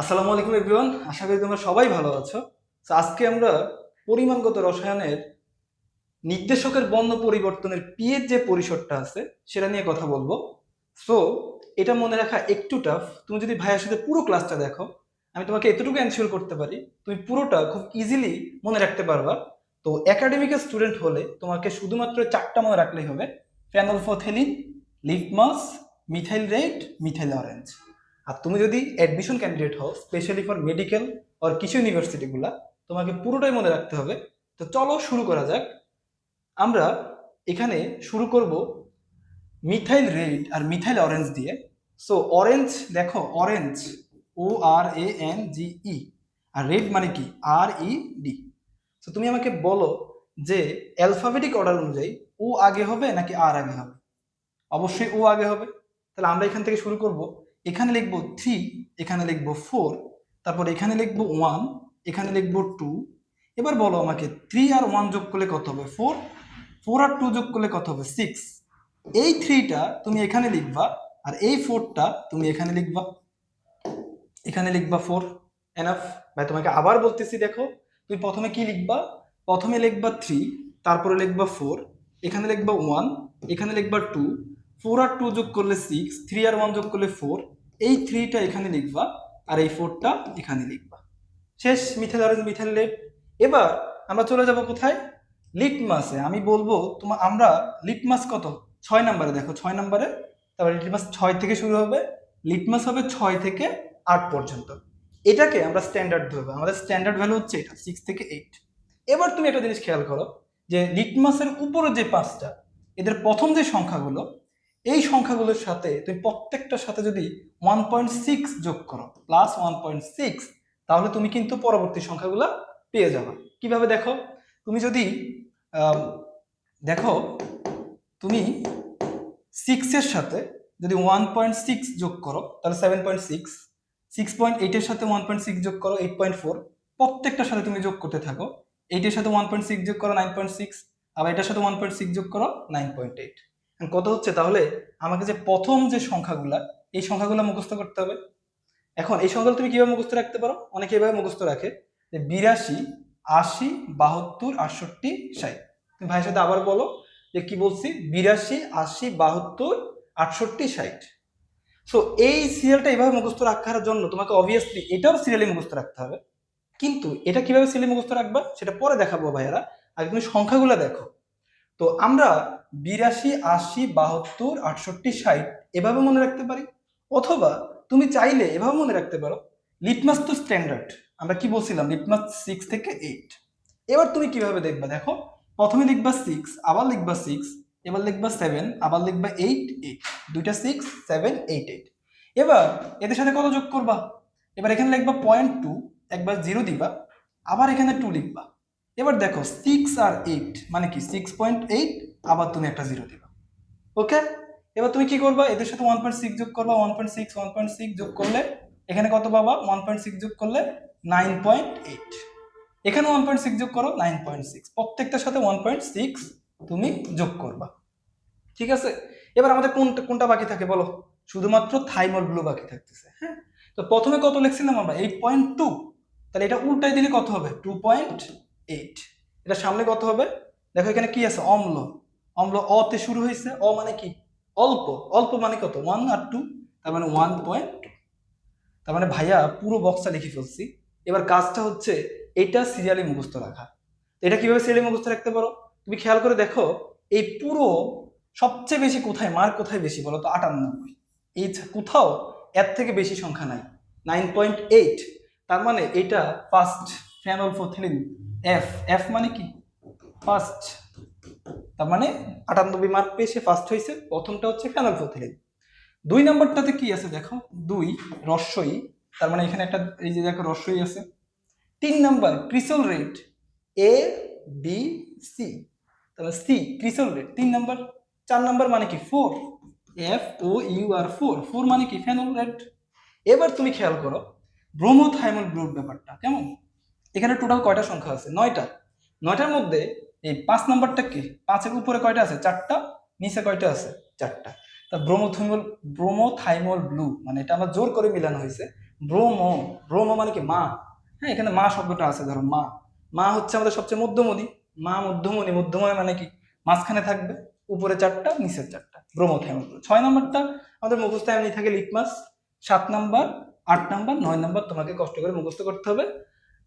আসসালামু আলাইকুম এভরিওয়ান আশা করি তোমরা সবাই ভালো আছো। তো আজকে আমরা পরিমাণগত রসায়নের নির্দেশকের বর্ণ পরিবর্তনের পিয়ের যে পরিসরটা আছে, সেটা নিয়ে কথা বলব। সো এটা মনে রাখা একটু টাফ তুমি যদি ভাইয়ের সাথে পুরো ক্লাসটা দেখো, আমি তোমাকে এতটুকু এনশিওর করতে পারি, তুমি পুরোটা খুব ইজিলি মনে রাখতে পারবা। তো একাডেমিকের স্টুডেন্ট হলে তোমাকে শুধুমাত্র চারটা মনে রাখলেই হবে। Phenolphthalein litmus methyl red methyl orange আর তুমি যদি অ্যাডমিশন ক্যান্ডিডেট হও স্পেশালি ফর মেডিকেল আর কিছু ইউনিভার্সিটিগুলা তোমাকে পুরোটাই মনে রাখতে হবে। তো চলো শুরু করা যাক। আমরা এখানে শুরু করব মিথাইল রেড আর মিথাইল অরেঞ্জ দিয়ে। সো অরেঞ্জ দেখো orange O R A N G E R red মানে কি? আর ই ডি তো তুমি আমাকে বলো যে অ্যালফাবেটিক অর্ডার অনুযায়ী ও আগে হবে নাকি আর আগে হবে? অবশ্যই ও আগে হবে। তাহলে আমরা এখান থেকে শুরু করব। এখানে লিখব থ্রি এখানে লিখব ফোর তারপর এখানে লিখব ওয়ান এখানে লিখব টু এবার বলো আমাকে থ্রি আর ওয়ান যোগ করলে কত হবে? ফোর ফোর আর টু যোগ করলে কত হবে? সিক্স এই থ্রিটা তুমি এখানে লিখবা আর এই ফোরটা তুমি এখানে লিখবা। এখানে লিখবা ফোর এনাফ ভাই, তোমাকে আবার বলতেছি, দেখো। তুমি প্রথমে কি লিখবা? প্রথমে লিখবা থ্রি তারপরে লিখবা ফোর এখানে লিখবা ওয়ান এখানে লিখবা টু ফোর আর টু যোগ করলে সিক্স থ্রি আর ওয়ান যোগ করলে ফোর এই থ্রিটা এখানে লিখবা আর এই ফোরটা এখানে লিখবা। শেষ মিথেল অরেঞ্জ মিথেল লেড এবার আমরা চলে যাব কোথায়? লিটমাসে। আমি বলব তোমার আমরা লিটমাস কত? ছয় নাম্বারে। দেখো, ছয় নাম্বারে। তারপরে লিটমাস ছয় থেকে শুরু হবে। লিটমাস হবে ছয় থেকে আট পর্যন্ত। এটাকে আমরা স্ট্যান্ডার্ড ধরবো। আমাদের স্ট্যান্ডার্ড ভ্যালু হচ্ছে এটা সিক্স থেকে এইট এবার তুমি একটা জিনিস খেয়াল করো যে লিটমাসের উপরে যে পাঁচটা, এদের প্রথম যে সংখ্যাগুলো এই সংখ্যাগুলোর সাথে তুমি প্রত্যেকটার সাথে যদি ওয়ান পয়েন্ট সিক্স যোগ করো প্লাস ওয়ান পয়েন্ট সিক্স তাহলে তুমি কিন্তু পরবর্তী সংখ্যাগুলো পেয়ে যাবে। কীভাবে দেখো? তুমি যদি দেখো, তুমি সিক্সের সাথে যদি ওয়ান পয়েন্ট সিক্স যোগ করো, তাহলে seven point six six point এইটের সাথে ওয়ান পয়েন্ট সিক্স যোগ করো এইট পয়েন্ট ফোর প্রত্যেকটার সাথে তুমি যোগ করতে থাকো এইটের সাথে ওয়ান পয়েন্ট সিক্স যোগ করো নাইন পয়েন্ট সিক্স আবার এটার সাথে ওয়ান পয়েন্ট সিক্স যোগ করো নাইন পয়েন্ট এইট কত হচ্ছে তাহলে আমাকে যে প্রথম যে সংখ্যাগুলা, এই সংখ্যাগুলো মুখস্থ করতে হবে। এখন এই সংখ্যাগুলো তুমি কীভাবে মুখস্থ রাখতে পারো? অনেকে এভাবে মুখস্থ রাখে যে বিরাশি, আশি, বাহাত্তর, আটষট্টি, ষাট। তুমি ভাইয়ের সাথে আবার বলো যে কি বলছি? বিরাশি, আশি, বাহাত্তর, আটষট্টি, ষাট। সো এই সিরিয়ালটা এইভাবে মুখস্থ রাখার জন্য তোমাকে অবভিয়াসলি এটাও সিরিয়ালি মুখস্থ রাখতে হবে। কিন্তু এটা কীভাবে সিরিয়ালি মুখস্থ রাখবা? সেটা পরে দেখাবো ভাইয়ারা। আগে তুমি সংখ্যাগুলো দেখো। তো আমরা বিরাশি, আশি, বাহাত্তর, আটষট্টি, ষাট, এভাবে মনে রাখতে পারি। অথবা তুমি চাইলে এভাবে মনে রাখতে পারো লিটমাস তো স্ট্যান্ডার্ড আমরা কি বলছিলাম? লিটমাস সিক্স থেকে এইট এবার তুমি কীভাবে দেখবা? দেখো, প্রথমে লিখবা সিক্স আবার লিখবা সিক্স এবার লিখবা সেভেন আবার লিখবা এইট এইট দুইটা সিক্স সেভেন এইট এইট এবার এদের সাথে কত যোগ করবা? এবার এখানে লিখবা পয়েন্ট টু একবার জিরো দিবা, আবার এখানে টু লিখবা। এবার দেখো সিক্স আর এইট মানে কি সিক্স পয়েন্ট এইট আবার তুমি একটা জিরো দিবা। ওকে এবার তুমি কি করবা? এদের সাথে ওয়ান পয়েন্ট সিক্স যোগ করবা one point six one point six যোগ করলে এখানে কত পাবা? ওয়ান পয়েন্ট সিক্স যোগ করলে নাইন পয়েন্ট এইট এখানে ওয়ান পয়েন্ট সিক্স যোগ করো নাইন পয়েন্ট সিক্স প্রত্যেকটার সাথে ওয়ান পয়েন্ট সিক্স তুমি যোগ করবা। ঠিক আছে? এবার আমাদের কোনটা কোনটা বাকি থাকে বলো? শুধুমাত্র থাইমল ব্লু বাকি থাকতেছে হ্যাঁ? তো প্রথমে কত লিখছিলাম আমরা? এইট পয়েন্ট টু তাহলে এটা উল্টাই দিলে কত হবে? টু পয়েন্ট এইট এটা সামনে কত হবে? দেখো এখানে কি আছে? অম্ল। অম্ল অতে শুরু হয়েছে। অ মানে কি? অল্প। অল্প মানে কত? ওয়ান আর টু তার মানে ওয়ান পয়েন্ট টু তার মানে ভাইয়া পুরো বক্সটা লিখে ফেলছি। এবার কাজটা হচ্ছে এটা সিরিয়ালি মুখস্থ রাখা। এটা কীভাবে সিরিয়ালি মুখস্থ রাখতে পারো? তুমি খেয়াল করে দেখো, এই পুরো সবচেয়ে বেশি কোথায় মার্ক কোথায় বেশি বলো তো? আটানব্বই। এই কোথাও এর থেকে বেশি সংখ্যা নাই। নাইন পয়েন্ট এইট তার মানে এটা first phenolphthalein F F মানে কি? ফার্স্ট তার মানে আটানব্বই মার্ক পেয়ে সে ফার্স্ট হয়েছে প্রথমটা হচ্ছে ফ্যানল ফোথিলিন দুই নম্বরটাতে কি আছে দেখো? দুই, রস্যই। তার মানে এখানে একটা, এই যে দেখো, রস্যই আছে। তিন number, cresol red. A B C তাহলে সি ক্রিসল রেট। তিন নাম্বার, চার নাম্বার মানে কি? Four F O U R four four মানে কি? ফেনল রেট এবার তুমি খেয়াল করো, ব্রোমোথাইমল গ্রুপ ব্যাপারটা, কেমন? এখানে টোটাল কয়টা সংখ্যা আছে? নয়টা। নয়টার মধ্যে এই পাঁচ নাম্বারটা কি? পাঁচের উপরে কয়টা আছে? চারটা। নিচে কয়টা আছে? চারটা। তা ব্রোমোথাইমল ব্রোমোথাইমল ব্লু মানে এটা আমার জোর করে মিলানো হয়েছে। ব্রহ্ম ব্রহ্ম মানে কি? মা। হ্যাঁ এখানে মা শব্দটা আছে, ধরো মা। মা হচ্ছে আমাদের সবচেয়ে মধ্যমণি। মা মধ্যমণি। মধ্যমণি মানে কি? মাঝখানে থাকবে, উপরে চারটা, নিচের চারটা। ব্রহ্ম থাইমল ছয় নম্বরটা আমাদের মুখস্থ এমনি থাকে লিটমাস। সাত নাম্বার, আট নাম্বার, নয় নাম্বার, তোমাকে কষ্ট করে মুখস্থ করতে হবে।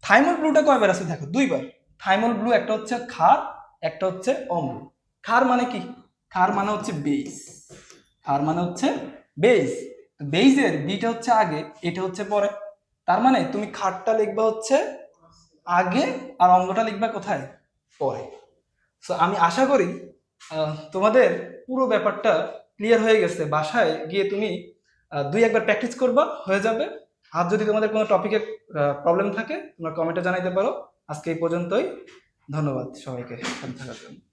থাইমল ব্লুটা কয়বার আছে দেখো? দুইবার। থাইমল ব্লু, একটা হচ্ছে খার একটা হচ্ছে অম্ল খার মানে কি? খার মানে হচ্ছে বেস খার মানে হচ্ছে বেস বেইজের বিটা হচ্ছে আগে, এটা হচ্ছে পরে। তার মানে তুমি খাটটা লিখবা হচ্ছে আগে আর অঙ্গটা লিখবা কোথায়? পরে। সো আমি আশা করি তোমাদের পুরো ব্যাপারটা ক্লিয়ার হয়ে গেছে। বাসায় গিয়ে তুমি দুই একবার প্র্যাকটিস করবা, হয়ে যাবে। আর যদি তোমাদের কোনো টপিকে প্রবলেম থাকে, তোমরা কমেন্টে জানাইতে পারো। আজকে এই পর্যন্তই। ধন্যবাদ সবাইকে। থাকার জন্য।